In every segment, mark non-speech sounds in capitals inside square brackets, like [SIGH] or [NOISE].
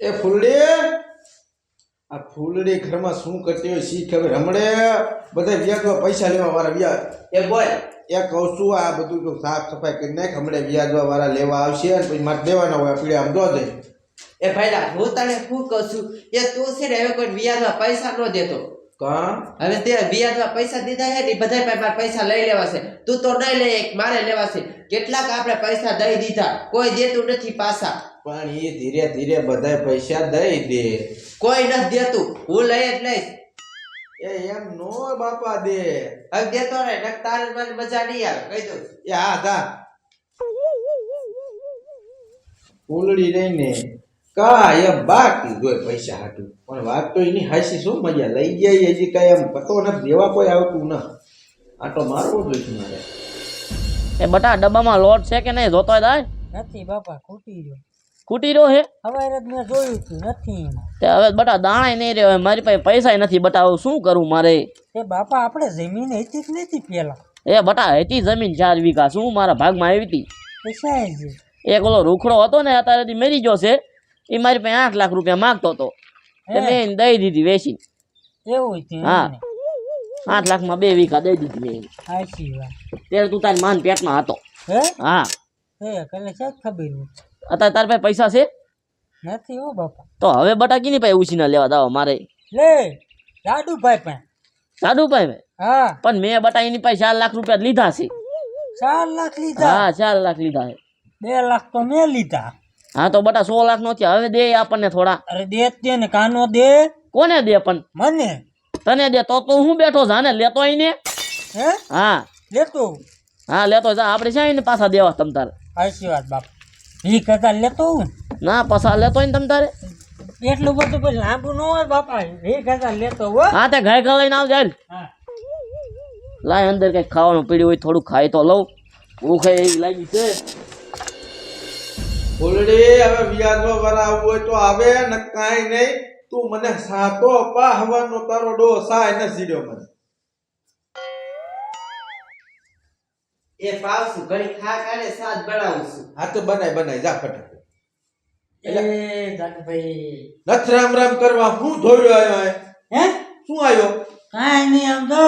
એ ફૂલડી? આ ફૂલડી ઘરમાં શું કરતી હોય શી ખબર? હમણે બધા વ્યાજમાં પૈસા લેવા વાળા વ્યાજ. એ બોલ. એ કહું છું આ બધું તું સાફ સફાઈ કરી નાખ હમણે વ્યાજવા વાળા લેવા આવશે અને પછી મારે દેવાના હોય પીડે આમ દો દે. એ ભાઈલા હું તને શું કહું છું? એ તું છે ને હવે કોઈ વ્યાજમાં પૈસા ન દેતો. કા? હવે તે વ્યાજમાં પૈસા દીધા છે ને બધા બધાય પાસે મારે પૈસા લઈ લેવા છે. તું તો નહીં એક મારે લેવા છે. કેટલાક આપણે પૈસા દઈ દીધા કોઈ દેતું નથી પાછા. પણ એ ધીરે ધીરે બધા પૈસા દઈ દે. કોઈ નથી દેતું. હું લઈ જ લઈશ. એ એમ નો બાપા દે. હવે દેતો ને નક તારે મને મજા નહીં આવે. કહી દઉં. એ હા તા ફૂલડી રહીને કા એમ બાકી જોઈ પૈસા હાટું. પણ વાત તો એની હાસી શું મજા? લઈ જાય હજી કઈ એમ. પતો નથી દેવા કોઈ આવતું ના. આટો મારવું જોઈએ મારે. એ બટા ડબ્બામાં લોટ છે કે નહીં? જોતો દાય? નથી બાપા ખૂટી રહ્યો. ખૂટી રહ્યો હવારે જ મેં જોયું નથી તે હવે બટા દાણાય નહીં રહ્યો મારી પાસે પૈસા નથી બટા હવે શું કરું મારે? એ બાપા આપણે જમીન હતી કે નથી પેલા. એ બટા હતી જમીન ચાર વીઘા શું મારા ભાગમાં આવી હતી? પૈસા એક ઓલો રૂખડો હતો ને અત્યારે મરી ગયો છે એ મારી પાસે આઠ લાખ રૂપિયા માંગતો હતો. તે મેં દઈ દીધી વેચી એવું હા. આઠ લાખમાં બે વીઘા દઈ દીધી મેં ત્યારે તું તારી માન પેટમાં હતો. હા? હે. કલે ખબર. અત્યારે તાર પાસે પૈસા છે? નથી હો બાપા. તો હવે બટા કીની પાસે ઉછીના લેવા દાવ મારે. લે લાડુભાઈ પાસે. સાડું હા. પણ મેં બટા એની પાસે ચાર લાખ રૂપિયા લીધા છે. ચાર લાખ લીધા? હા ચાર લાખ લીધા છે. બે લાખ તો મેં લીધા. હા તો બટા સો લાખ નો થયા. હવે દે આપણને થોડા. અરે દે તે ને કાનો દે? કોને દે પણ? મને? તને દે તો તો હું બેઠો જાને લેતો આઈને? હે? હા. લેતો? હા લેતો જા. આપણે છે ને પાછા દેવા તમ તારે. વાત બાપા. વીસ હજાર લેતો હું? ના પસાર લેતો ને તમ તારે? એટલું બધું પછી લાંબુ ન હોય બાપા. વીસ હજાર લેતો હો. હા તે ઘાય ખા લઈને આવજે લાય અંદર કઈ ખાવાનું પીડ્યું હોય થોડું ખાઈ તો લઉં. ભૂખ એવી લાગી છે. ફૂલડી હવે વ્યાજો આવવું હોય તો આવે ને કાંઈ નહીં. તું મને સાતો પા હવાનો તારો ડોસા સાય ન સીડ્યો મને. એ પાવશું ઘણી ખા કાઢે સાજ બનાવું છું હા તો બનાય બનાય. જા ફટાફટ. એ નથ રામ રામ કરવા હું ધોયો આવ્યો હે? શું આવ્યો કાંઈ નહીં આમ તો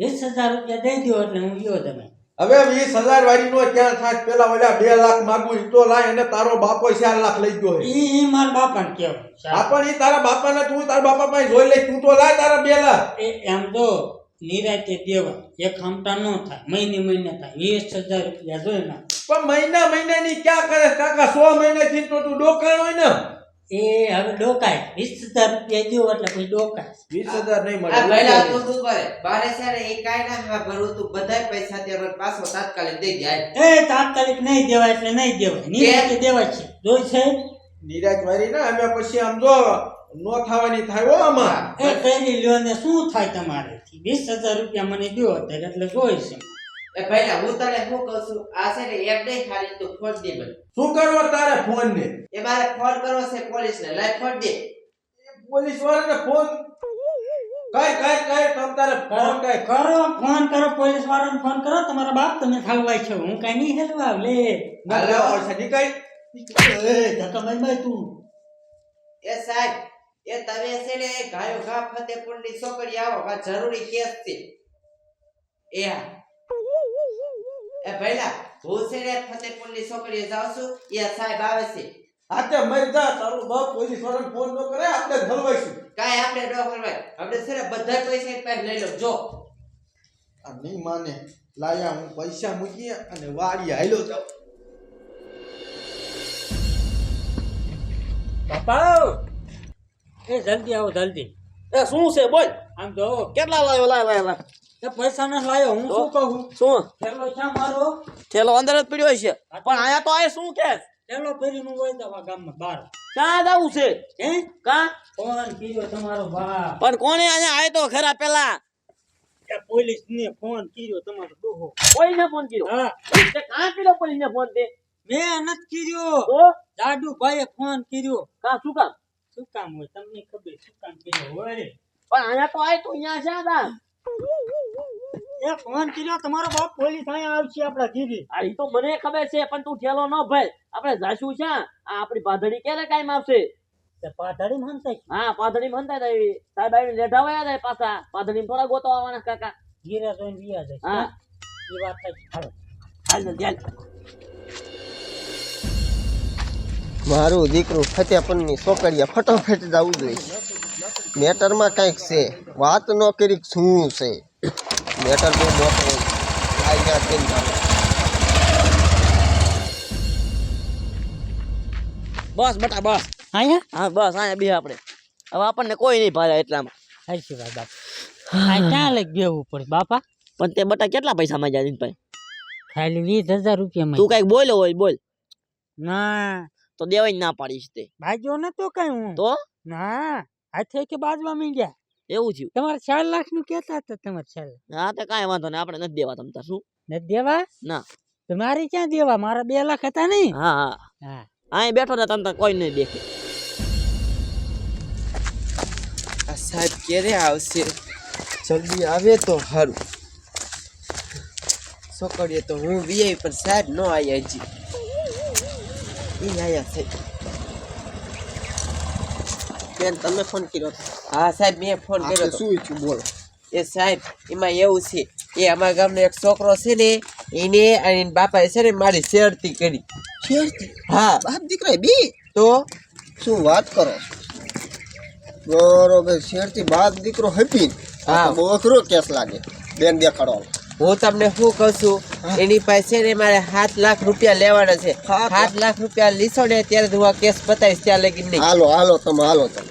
વીસ હજાર રૂપિયા દઈ દો એટલે હું ગયો તમે. હવે વીસ હજાર વાળી નો ક્યાં થાય પેલા ઓલા બે લાખ માગું તો લાય અને તારો બાપો ચાર લાખ લઈ ગયો હે. ઈ મારા બાપાને કેવું આ પણ ઈ તારા બાપાને તું તારા બાપા પાસે જોઈ લે તું તો લાય તારા બે લાખ. એ એમ તો નિરાતે દેવા. એક હમતા ન થાય. મહિને મહિને થાય. વીસ હજાર રૂપિયા જોઈ ના પણ મહિના મહિનાની ક્યાં કરે? કાકા સો મહિનાથી તો તું ડોકાણ હોય ને? એ હવે ડોકાય. વીસ હજાર રૂપિયા દો એટલે પછી ડોકાય. વીસ હજાર નહીં મળે. પહેલા તું શું કરે બારે સારે એ કાંઈ ના હા ભરું તું બધાય પૈસા તે પાછો તાત્કાલિક દઈ જાય એ તાત્કાલિક નહીં દેવાય એટલે નહીં દેવાય. નિરાતે દેવાય છે. જોઈ છે? નિરાજ મારી ના અમે પછી આમ જો નો થવાની થાય ઓ અમાર. એ પહેલી લ્યો ને શું થાય તમારે? વીસ હજાર રૂપિયા મને દો અત્યારે એટલે જોઈ છે. એ પહેલા હું તને શું કહું છું? આ છે ને એમ નહીં ખાલી તું ફોન દે મને. શું કરવો તારે ફોન ને? એ મારે ફોન કરવો છે પોલીસ ને લઈ ફોન દે. પોલીસ વાળાને ફોન? કઈ કઈ કઈ તમ તારે ફોન કઈ. કરો ફોન કરો પોલીસ વાળાને ફોન કરો તમારા બાપ તમે હલવાય છો. હું કઈ નહીં હેલવા લે. ના ઓર પૈસા નીકળ એ ધક્કા મારી મારી તું. એ સાહેબ એ તમે છે ને ગાયો ઘા ફતેપુરની છોકરી આવો આ જરૂરી કેસ છે. એ એ પહેલા હું છે ને છોકરીએ જાઉં છું એ સાહેબ આવે છે. હાથે મરી જા તારું બાપ પોલીસ વાળાને ફોન ન કરે આપણે ધલવાઈશું કાઈ આપણે ન કરવાય આપણે છે ને બધા પૈસા એક પાસે લઈ લો જો. આ નહીં માને. લાયા હું પૈસા મૂકી અને વાડી હાલ્યો જાઉં. બાપા એ જલ્દી આવો જલ્દી. એ શું છે બોલ? આમ જો કેટલા લાવ્યો લાય લાય લાય? એ પૈસા ન લાયો હું શું કહું? શું? પેલો છે મારો? થેલો અંદર જ પડ્યો છે પણ આયા તો આ શું કે? પેલો ફેરીનું હોય તો ગામમાં બાર. ક્યાં જવું છે? હે? કા? ફોન કર્યો તમારો પણ કોણે અહીંયા આય તો ખરા પેલા? પોલીસ ને ફોન કર્યો તમારો ડોહો. કોઈને ફોન કર્યો? હા. તે કાં કર્યો પોલીસને ફોન તે? મેં નથી કર્યો. તો? ભાઈએ ફોન કર્યો. કા શું કામ? શું કામ હોય? તમને ખબર શું કામ કે હોય રે? પણ અહીંયા તો આય તો અહીંયા છે તા. એ ફોન કર્યો તમારો બાપ પોલીસ અહીંયા આવશે આપણા ઘીરી. આ તો મને ખબર છે પણ તું ઠેલો ન ભાઈ. આપણે જાશું છે આ આપણી બાધડી ક્યારે કાયમ આવશે? પાધડી માનતા હા પાધડી હતા એવી સાહેબ આવીને લેઢા વયા જાય પાછા. પાધડી થોડા ગોતો આવવાના કાકા. ગીરા જોઈને જાય. હા. એ વાત થાય. હાલો. હાલ. મારું દીકરું ફતેપનની છોકરીએ ફટોફટ જવું જોઈએ. મેટરમાં કંઈક છે. વાત ન કરી શું છે. મેટર બહુ મોટો? બસ બટા બસ. અહીંયા? હા બસ અહીંયા બે આપણે. હવે આપણને કોઈ નહીં ભાડે એટલામાં. સાચી વાત બાપ. ક્યાં લઈ બેવું પડે? બાપા? પણ તે બટા કેટલા પૈસા માંગ્યા દિનભાઈ ખાલી વીસ હજાર રૂપિયા તું કંઈક બોલ્યો હોય બોલ. ના તો દેવાય ના પાડીશ તે. ભાગ્યો નતો કઈ હું. તો? ના હાથે કે બાજવા મીંડ્યા. એવું થયું. તમારે ચાર લાખનું કેતા હતા તમારે ચાર. લાખ હા તે કાંઈ વાંધો નહીં આપણે નથી દેવા તમતા શું? નથી દેવા? ના. તો મારે ક્યાં દેવા? મારા બે લાખ હતા નહીં? હા હા. હા. અહીં બેઠો ને તમતા કોઈ નહીં દેખે આ સાહેબ ક્યારે આવશે? જલ્દી આવે તો સારું છોકરીએ તો હું વીઆઈ પણ સાહેબ ન આવી હજી. એ આયા સાહેબ બેન તમે ફોન કર્યો. હા સાહેબ મેં ફોન કર્યો શું થયું બોલો. એ સાહેબ એમાં એવું છે એ અમારા ગામનો એક છોકરો છે ને એને અને બાપાએ છે ને મારી શેરતી કરી. શેરથી હા. બાપ દીકરા બી? તો? શું વાત કરો બરોબર શેરથી બાપ દીકરો હપી હા. બહુ અઘરો કેસ લાગે. બેન દેખાડો. હું તમને શું કહું છું? એની પાસે ને મારે સાત લાખ રૂપિયા લેવાના છે. સાત લાખ રૂપિયા લીધો ને ત્યારે હું આ કેસ બતાવીશ ત્યાં લગી નહીં. હાલો હાલો તમે હાલો તમે.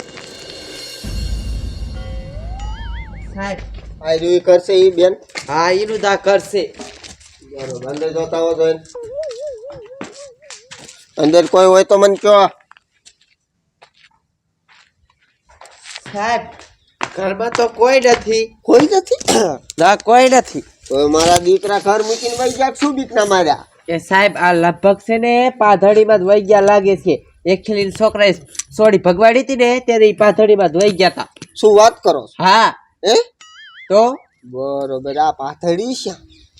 સાહેબ. આ રહ્યું કરશે એ બેન? હા એનું દા કરશે. અંદર જોતા હો તો. અંદર કોઈ હોય તો મને કહો સાહેબ ઘરમાં તો કોઈ નથી. કોઈ નથી? ના કોઈ નથી. તો મારા દીકરા ઘર મૂકીને વહી ગયા શું બીકના માર્યા? એ સાહેબ આ લગભગ છે ને પાધડીમાં જ વહી ગયા લાગે છે. એક ખેલીને છોકરાએ સોડી ભગવાડી હતી ને ત્યારે એ પાથડીમાં ધોઈ ગયા હતા. શું વાત કરો હા. હે? તો? બરોબર આ પાથડી છે?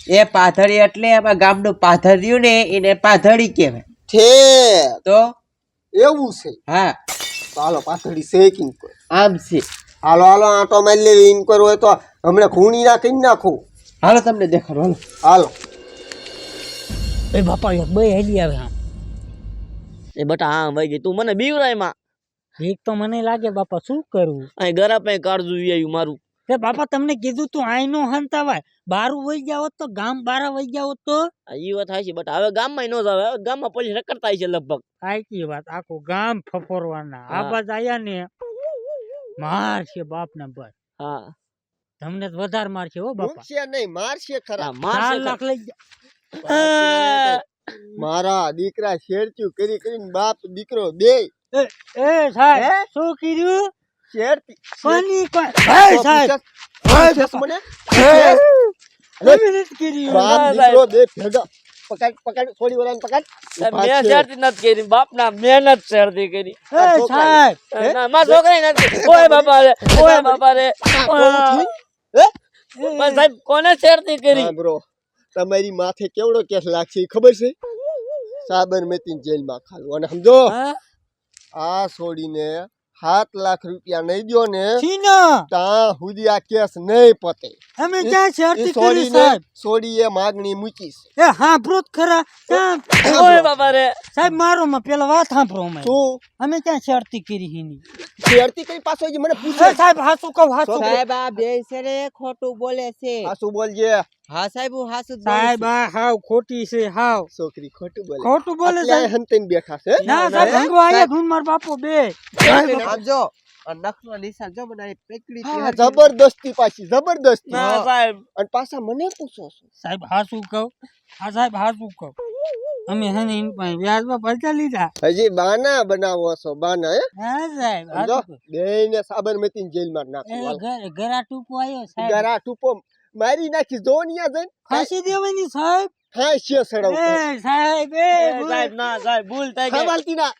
એ પાથડી એટલે એમાં ગામનું પાથર્યું ને એને પાથડી કહેવાય. છે તો? એવું છે? હા. હાલો પાથડી છે કે આમ છે. હાલો હાલો આટો મારી લેવી ઇન્કવાયર હોય તો હમણાં ખૂણી નાખીને નાખું. હાલો તમને દેખાડો હાલો. હાલો. એ બાપા બે હેડી આવે હા. એ બટા હા ભાઈ ગઈ. તું મને બીવરાયમાં. એક તો મને લાગે બાપા શું કરવું અહીં ઘર આપે કાળજુ આવ્યું મારું. એ બાપા તમને કીધું તું આઈ નો હંતાવાય. બારું વહી જાવ તો ગામ બારા વહી જાવ તો? એ વાત થાય છે બટ હવે ગામમાં ન જાવે. હવે ગામમાં પોલીસ રખડતા છે લગભગ. આકી વાત આખું ગામ ફફોરવાના. આ. બાજ આયા ને માર છે બાપ ને ભાઈ હા. તમને તો વધારે મારશે હો બાપા. મૂકશે નહીં મારશે ખરા. ખરા. લાખ લઈ જા. મારા દીકરા શેરચ્યું કરી કરીને બાપ દીકરો બે એ સાહેબ શું કર્યું શેરતી કોની કોણ એ સાહેબ. પૂછસ મને? કેવી રીતે કર્યું બાપ દીકરો બે ભેગા. પકડ પકડ થોડી વાળાને પકડ મેં શેરતી નથી કરી. બાપના મહેનત શેરતી કરી. એ સાહેબ. ના, મારા છોકરાએ નથી. ઓય બાપા રે. ઓય બાપા રે. પણ સાહેબ કોને શેરતી કરી? બ્રો તમારી માથે કેવડો કેસ લાગશે ખબર છે? સાબરમતી જેલમાં ખાલું અને સમજો આ છોડીને સાત લાખ રૂપિયા નહીં દો ને ત્યાં સુધી આ કેસ નહીં પતે. અમે ક્યાં એ શરતી કરી સાહેબ? છોડીએ માગણી મૂકી છે. એ હા ખરા. [COUGHS] ઓય બાબા રે. સાહેબ મારો માં પેલા વાત સાંભળો અમે. શું? અમે ક્યાં શરતી કરી હીની? શરતી કરી પાછો મને પૂછે. સાહેબ હાસુ કહું હાસુ સાહેબ આ બે છે ને ખોટું બોલે છે. હાસુ બોલજે. હા સાહેબ હું હાસુ સાહેબ આ હાવ ખોટી છે હાવ. છોકરી ખોટું બોલે. ખોટું બોલે સાહેબ. હંતેન બેઠા છે. ના સાહેબ ભંગવા આયા ધૂન માર બાપો બે. આમ જો નખનો નિશાન જો મને પકડી હા, જબરદસ્તી પાછી જબરદસ્તી. ના સાહેબ. અને પાછા મને પૂછો છો? સાહેબ હાસુ કહો? હા સાહેબ હાસુ કહો? અમે હે ને એની વ્યાજમાં પૈસા લીધા. હજી બાના બનાવો છો બાના હે? હા સાહેબ હાસુ સાબરમતી જેલમાં નાખો ઘરા ટૂંકો આવ્યો સાહેબ. ગરા ટૂંપો મારી નાખી જો ન્યા જઈને. ફાંસી દેવાની સાહેબ? ફાંસી સડાવ એ સાહેબ એ. સાહેબ ના સાહેબ ભૂલ થઈ ગઈ. ખાવાલતી ના.